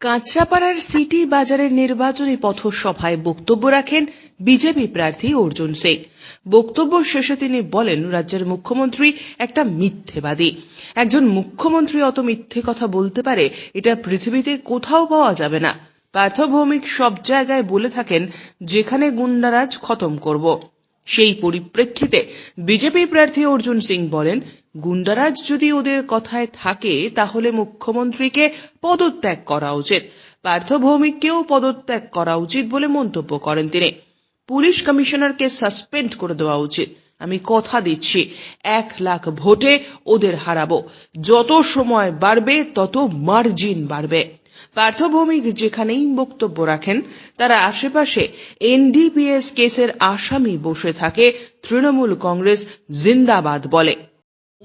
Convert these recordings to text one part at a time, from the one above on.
কাঁচরাপাড়ার city বাজারের নির্বাচনী পথসভায় বক্তব্য রাখেন বিজেপি প্রার্থী অর্জুন সিং। বক্তব্য শেষে তিনি বলেন, রাজ্যের মুখ্যমন্ত্রী একটা মিথ্যেবাদী। একজন মুখ্যমন্ত্রী অত মিথ্যে কথা বলতে পারে, এটা পৃথিবীতে কোথাও পাওয়া যাবে না। পার্থ ভৌমিক সব জায়গায় বলে থাকেন, যেখানে গুন্ডারাজ খতম করব। সেই পরিপ্রেক্ষিতে বিজেপি প্রার্থী অর্জুন সিং বলেন গুন্ডারাজ যদি ওদের কথায় থাকে, তাহলে মুখ্যমন্ত্রীকে পদত্যাগ করা উচিত। পার্থ ভৌমিককেও পদত্যাগ করা উচিত বলে মন্তব্য করেন তিনি। পুলিশ কমিশনারকে সাসপেন্ড করে দেওয়া উচিত। আমি কথা দিচ্ছি, এক লাখ ভোটে ওদের হারাবো। যত সময় বাড়বে, তত মার্জিন বাড়বে। পার্থ ভৌমিক যেখানেই বক্তব্য রাখেন, তার আশেপাশে এনডিপিএস কেসের আসামি বসে থাকে, তৃণমূল কংগ্রেস জিন্দাবাদ বলে।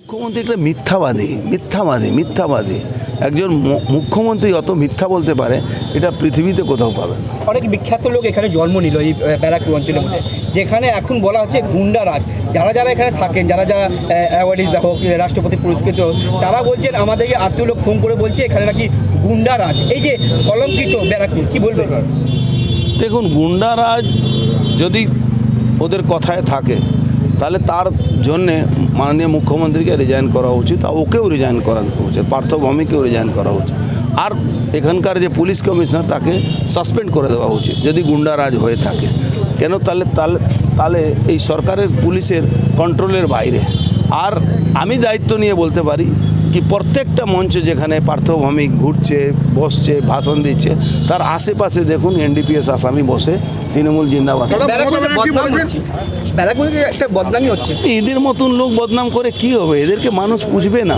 মুখ্যমন্ত্রী একটা মিথ্যাবাদী মিথ্যাবাদী মিথ্যাবাদী। একজন মুখ্যমন্ত্রী অত মিথ্যা বলতে পারে এটা পৃথিবীতে কোথাও পাবেন না। অনেক বিখ্যাত লোক এখানে জন্ম নিল এই ব্যারাকপুর অঞ্চলের মধ্যে। যেখানে এখন বলা হচ্ছে গুন্ডারাজ যারা যারা এখানে থাকেন যারা যারা অ্যাওয়ার্ডিস হোক রাষ্ট্রপতি পুরস্কৃত হোক, তারা বলছেন আমাদেরকে আত্মীয় লোক ফোন করে বলছে এখানে নাকি গুন্ডারাজ এই যে কলঙ্কিত ব্যারাকপুর কি বলবেন? দেখুন গুন্ডারাজ যদি ওদের কথায় থাকে তাহলে তার জন্যে মাননীয় মুখ্যমন্ত্রীকে রিজাইন করা উচিত আর ওকেও রিজাইন করা উচিত, পার্থ ভৌমিককেও রিজাইন করা উচিত। আর এখানকার যে পুলিশ কমিশনার তাকে সাসপেন্ড করে দেওয়া উচিত, যদি গুন্ডারাজ হয়ে থাকে। কেন তাহলে তাহলে তাহলে এই সরকারের পুলিশের কন্ট্রোলের বাইরে। আর আমি দায়িত্ব নিয়ে বলতে পারি কি প্রত্যেকটা মঞ্চে যেখানে পার্থভৌমিক ঘুরছে বসছে ভাষণ দিচ্ছে তার আশেপাশে দেখুন এনডিপিএস আসামি বসে তৃণমূল জিন্দাবাদ। ব্যারাকপুরে হচ্ছে। ব্যারাকপুরে একটা বদনামই হচ্ছে। এদের মতন লোক বদনাম করে কি হবে? এদেরকে মানুষ বুঝবে না।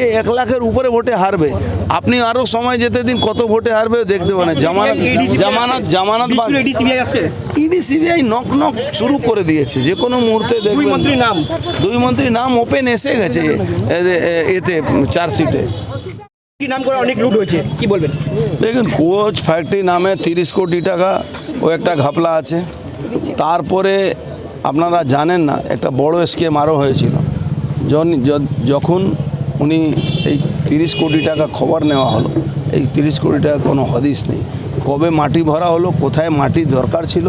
এ এক লাখের উপরে ভোটে হারবে। আপনি আরও সময় যেতে দিন কত ভোটে হারবে দেখতে পারেন। জামানত জামানত জামানত এডি সিবিআই আসছে ইডি সিবিআই নক নক শুরু করে দিয়েছে। যে কোনো মুহূর্তে দুই দেখবেন মন্ত্রীর নাম। দুই মন্ত্রীর নাম ওপেন এসে গেছে এতে চার্জশিটে কি নাম করে অনেক লুট হয়েছে? কি বলবেন? দেখুন কোচ ফ্যাক্টরি নামে তিরিশ কোটি টাকা ও একটা ঘাপলা আছে। তারপরে আপনারা জানেন না একটা বড় স্কেম আরও হয়েছিল। যখন উনি এই তিরিশ কোটি টাকা খবর নেওয়া হলো এই তিরিশ কোটি টাকা কোনো হদিস নেই কবে মাটি ভরা হলো কোথায় মাটি দরকার ছিল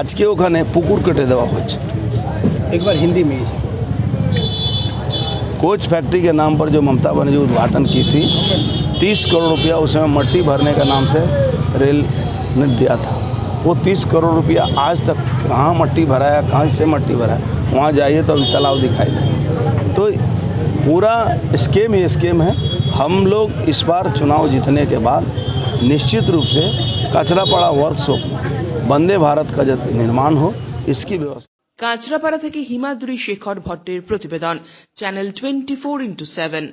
আজকে ওখানে পুকুর কেটে দেওয়া হচ্ছে একবার হিন্দি में कोच फैक्ट्री के नाम पर जो ममता बनर्जी उद्घाटन की थी तीस करोड़ रुपया उसमें मट्टी भरने का नाम से रेल ने दिया था वो तीस करोड़ रुपया आज तक कहाँ मट्टी भराया कहाँ से मट्टी भराया वहाँ जाइए तो अभी तालाब दिखाई दे तो पूरा स्कीम ही स्कीम है हम लोग इस बार चुनाव जीतने के बाद निश्चित रूप से कचरापाड़ा वर्कशॉप में वंदे भारत का जब निर्माण हो इसकी व्यवस्था কাঁচরাপাড়া থেকে হিমাদ্রি শেখর ভট্টের প্রতিবেদন channel twenty four into seven